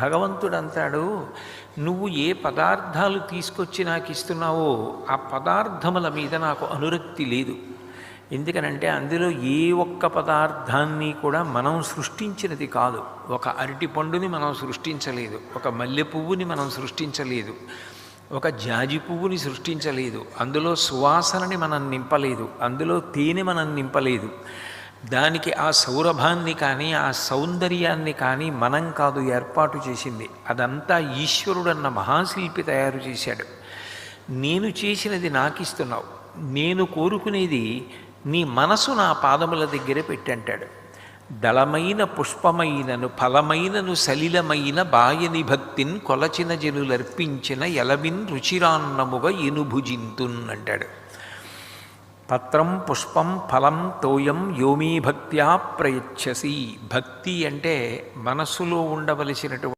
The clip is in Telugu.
భగవంతుడు అంటాడు నువ్వు ఏ పదార్థాలు తీసుకొచ్చి నాకు ఇస్తున్నావో ఆ పదార్థముల మీద నాకు అనురక్తి లేదు. ఎందుకనంటే అందులో ఏ ఒక్క పదార్థాన్ని కూడా మనం సృష్టించినది కాదు. ఒక అరటి పండుని మనం సృష్టించలేదు. ఒక మల్లె పువ్వుని మనం సృష్టించలేదు. ఒక జాజి పువ్వుని సృష్టించలేదు. అందులో సువాసనని మనం నింపలేదు. అందులో తేనె మనం నింపలేదు. దానికి ఆ సౌరభాన్ని కానీ ఆ సౌందర్యాన్ని కానీ మనం కాదు ఏర్పాటు చేసింది. అదంతా ఈశ్వరుడన్న మహాశిల్పి తయారు చేశాడు. నేను చేసినది నాకు ఇస్తున్నావు నేను కోరుకునేది నీ మనసు నా పాదముల దగ్గర పెట్టంటాడు. దళమైన పుష్పమైనను ఫలమైనను సలిలమైన బాయని భక్తిన్ కొలచిన జనులర్పించిన ఎలవిన్ రుచిరాన్నముగా ఎనుభుజింతున్ అంటాడు. పత్రం పుష్పం ఫలం తోయం యోమీ భక్త్యా ప్రయచ్చసి భక్తి అంటే మనస్సులో ఉండవలసినటువంటి